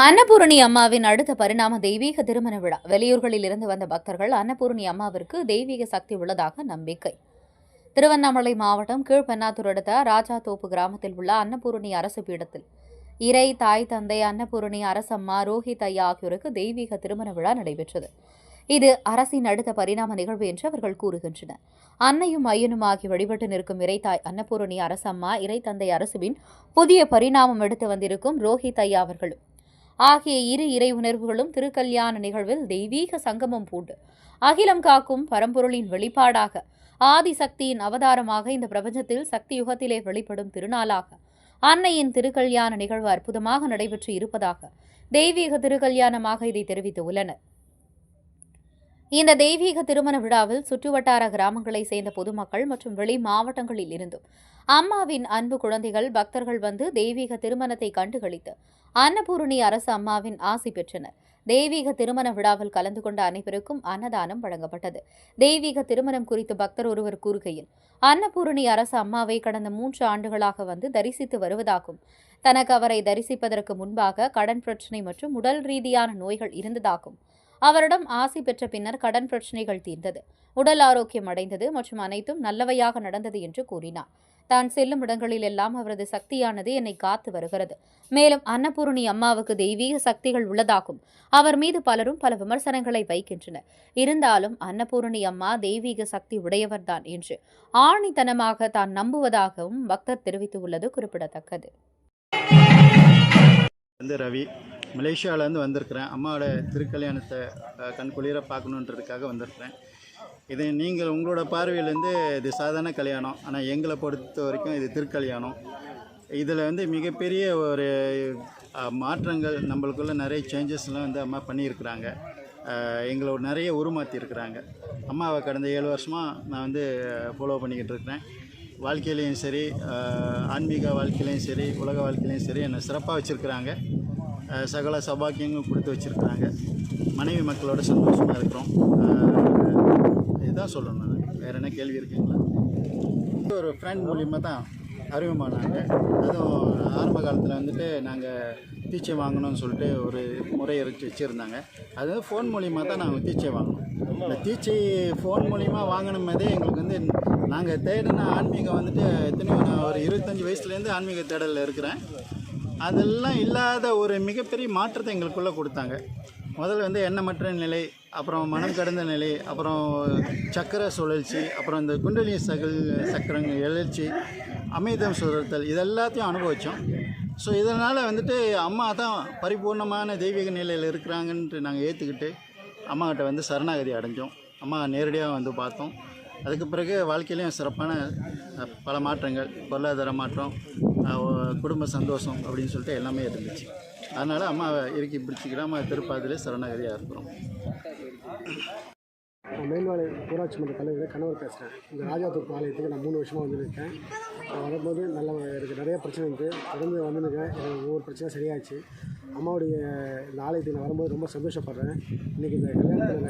அன்னபூரணி அம்மாவின் அடுத்த பரிணாம தெய்வீக திருமண விழா. வெளியூர்களில் இருந்து வந்த பக்தர்கள் அன்னபூரணி அம்மாவிற்கு தெய்வீக சக்தி உள்ளதாக நம்பிக்கை. திருவண்ணாமலை மாவட்டம் கீழ்பெண்ணாத்தூர் அடுத்த ராஜாதோப்பு கிராமத்தில் உள்ள அன்னபூரணி அரசு பீடத்தில் இறை தாய் தந்தை அன்னபூரணி அரசம்மா ரோஹித் ஐயா ஆகியோருக்கு தெய்வீக திருமண விழா நடைபெற்றது. இது அரசின் அடுத்த பரிணாம நிகழ்வு என்று அவர்கள் கூறுகின்றனர். அன்னையும் ஐயனும் ஆகி வழிபட்டு நிற்கும் இறைத்தாய் அன்னபூரணி அரசம்மா இறை தந்தை அரசுவின் புதிய பரிணாமம் எடுத்து வந்திருக்கும் ரோஹித் ஐயா அவர்களும் ஆகிய இரு இறை உணர்வுகளும் திருக்கல்யாண நிகழ்வில் தெய்வீக சங்கமம் பூண்டு. அகிலம் காக்கும் பரம்பொருளின் வெளிப்பாடாக ஆதிசக்தியின் அவதாரமாக இந்த பிரபஞ்சத்தில் சக்தி யுகத்திலே வெளிப்படும் திருநாளாக அன்னையின் திருக்கல்யாண நிகழ்வு அற்புதமாக நடைபெற்று இருப்பதாக தெய்வீக திருக்கல்யாணமாக இதை தெரிவித்துள்ளனர் இந்த தெய்வீக திருமண விழாவில் சுற்றுவட்டார கிராமங்களைச் சேர்ந்த பொதுமக்கள் மற்றும் வெளி மாவட்டங்களில் இருந்தும் அம்மாவின் அன்பு குழந்தைகள் பக்தர்கள் வந்து தெய்வீக திருமணத்தை கண்டுகளித்து அன்னபூரணி அரசு அம்மாவின் ஆசி பெற்றனர். தெய்வீக திருமண விழாவில் கலந்து கொண்ட அனைவருக்கும் அன்னதானம் வழங்கப்பட்டது. தெய்வீக திருமணம் குறித்து பக்தர் ஒருவர் கூறுகையில் அன்னபூரணி அரசு அம்மாவை கடந்த மூன்று ஆண்டுகளாக வந்து தரிசித்து வருவதாகவும் தனக்கு அவரை தரிசிப்பதற்கு முன்பாக கடன் பிரச்சினை மற்றும் உடல் ரீதியான நோய்கள் இருந்ததாகவும் அவரிடம் ஆசி பெற்ற பின்னர் கடன் பிரச்சனைகள் தீர்ந்தது. உடல் ஆரோக்கியம் அடைந்தது மற்றும் அனைத்தும் நல்லவையாக நடந்தது என்று கூறினார். தான் செல்லும் இடங்களில் எல்லாம் அவரது சக்தியானது என்னை காத்து வருகிறது. மேலும் அன்னபூரணி அம்மாவுக்கு தெய்வீக சக்திகள் உள்ளதாகும். அவர் மீது பலரும் பல விமர்சனங்களை வைக்கின்றனர். இருந்தாலும் அன்னபூரணி அம்மா தெய்வீக சக்தி உடையவர்தான் என்று ஆணித்தனமாக தான் நம்புவதாகவும் பக்தர் தெரிவித்துள்ளது குறிப்பிடத்தக்கது. ரவி மலேசியாவிலேருந்து வந்திருக்கிறேன். அம்மாவோட திருக்கல்யாணத்தை கண்குளிர பார்க்கணுன்றதுக்காக வந்திருக்கிறேன். இது நீங்கள் உங்களோட பார்வையிலேருந்து இது சாதாரண கல்யாணம். ஆனால் எங்களை பொறுத்த வரைக்கும் இது திருக்கல்யாணம். இதில் வந்து மிகப்பெரிய ஒரு மாற்றங்கள் நம்மளுக்குள்ள நிறைய சேஞ்சஸ்லாம் வந்து அம்மா பண்ணியிருக்கிறாங்க. எங்களை ஒரு நிறைய உருமாற்றிருக்கிறாங்க அம்மாவை கடந்த ஏழு வருஷமாக நான் வந்து ஃபாலோ பண்ணிக்கிட்டு இருக்கிறேன். வாழ்க்கையிலையும் சரி ஆன்மீக வாழ்க்கையிலையும் சரி உலக வாழ்க்கையிலையும் சரி என்னை சிறப்பாக வச்சுருக்கிறாங்க. சகல சபாக்கியங்களும் கொடுத்து வச்சுருக்குறாங்க. மனைவி மக்களோட சந்தோஷமாக இருக்கிறோம். இதுதான் சொல்லணும் நான். வேறு என்ன கேள்வி இருக்குங்களா? ஒரு ஃப்ரெண்ட் மூலியமாக தான் அறிமுகமானாங்க. அதுவும் ஆரம்ப காலத்தில் வந்துட்டு நாங்கள் தீச்சை வாங்கணும்னு சொல்லிட்டு ஒரு முறை வச்சு வச்சுருந்தாங்க. அது ஃபோன் மூலியமாக தான் நாங்கள் தீச்சை வாங்கினோம். இந்த தீச்சை ஃபோன் மூலியமாக வாங்கினமேதே எங்களுக்கு வந்து நாங்கள் தேடின ஆன்மீகம் வந்துட்டு எத்தனையோ நான் ஒரு இருபத்தஞ்சி வயசுலேருந்து ஆன்மீக தேடலில் இருக்கிறேன். அதெல்லாம் இல்லாத ஒரு மிகப்பெரிய மாற்றத்தை எங்களுக்குள்ளே கொடுத்தாங்க. முதல்ல வந்து எண்ணமற்ற நிலை அப்புறம் மனம் கடந்த நிலை அப்புறம் சக்கர சுழற்சி அப்புறம் இந்த குண்டலினி சகல் சக்கரங்கள் எழுச்சி அமைதம் சுழத்தல் இது எல்லாத்தையும் அனுபவித்தோம் ஸோ இதனால் வந்துட்டு அம்மா தான் பரிபூர்ணமான தெய்வீக நிலையில் இருக்கிறாங்கன்ட்டு நாங்கள் ஏற்றுக்கிட்டு அம்மாக்கிட்ட வந்து சரணாகதி அடைஞ்சோம். அம்மா நேரடியாக வந்து பார்த்தோம். அதுக்கு பிறகு வாழ்க்கையிலையும் சிறப்பான பல மாற்றங்கள் பொருளாதார மாற்றம் குடும்ப சந்தோஷம் அப்படின்னு சொல்லிட்டு எல்லாமே இருந்துச்சு. அதனால் அம்மாவை இறுக்கி பிடிச்சிக்கிறாம திருப்பாதிலே சரணாகதியாக இருக்கிறோம். நான் மேல்வாலை ஊராட்சி மன்ற தலைவர் கணவர் பேசுகிறேன் இந்த ராஜாத்தூர் ஆலயத்துக்கு நான் மூணு வருஷமாக வந்துருக்கேன். வரும்போது நல்ல எனக்கு நிறைய பிரச்சனை இருந்து தொடர்ந்து வந்துருக்கேன். எனக்கு ஒவ்வொரு பிரச்சனை சரியாச்சு அம்மாவுடைய இந்த ஆலயத்துக்கு நான் வரும்போது ரொம்ப சந்தோஷப்படுறேன். இன்றைக்கி இந்த கல்யாணத்தில்